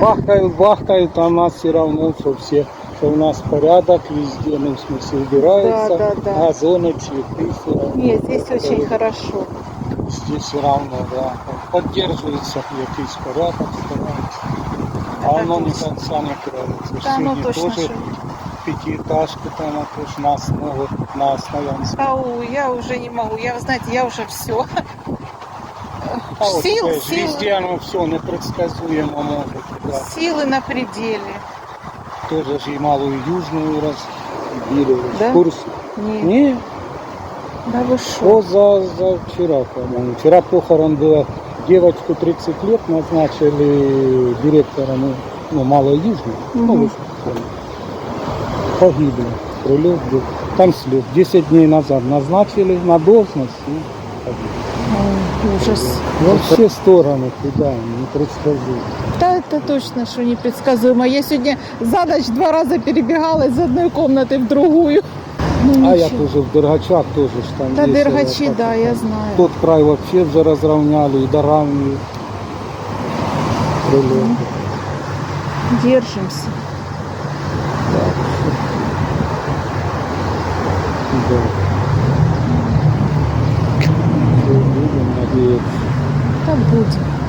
Бахкают, бахкают, а у нас все равно, что все, что у нас порядок везде, ну, в смысле, убирается, Да, да, да. газоны, цветы, все равно. Нет, здесь очень хорошо. Здесь все равно, да, поддерживается якийсь порядок, старается. А Это оно точно. конца не кроется. Да, Сьогодні точно, що. пятиэтажку там, а то ж на основу, на основании. Ау, я уже не могу. Я, вы знаете, я уже все. Сил, сил, Везде оно все непредсказуемо может. Да. силы на пределе. Тоже же и малую южную разбили. Да? В курсе? Не, Не, да вы что за, за вчера, по-моему. Вчера похорон было. Девочку 30 лет назначили директором ну, ну, Малой Южной. Ну, Мгм. вы. Погибли. Прилет был. Там слет. 10 дней назад назначили на должность и погибли. Ой, ужас. Во все стороны, куда, не предсказуемо. Да, это точно, что непредсказуемо. Я сегодня за ночь два раза перебегала из одной комнаты в другую. Ну, А я ничего. тоже в Дергачах тоже ж там Да, весело Дергачи, так. да, я знаю. Тот край вообще уже разровняли и доравнивают. Прилеты. Держимся. Да. Всё, বুঝ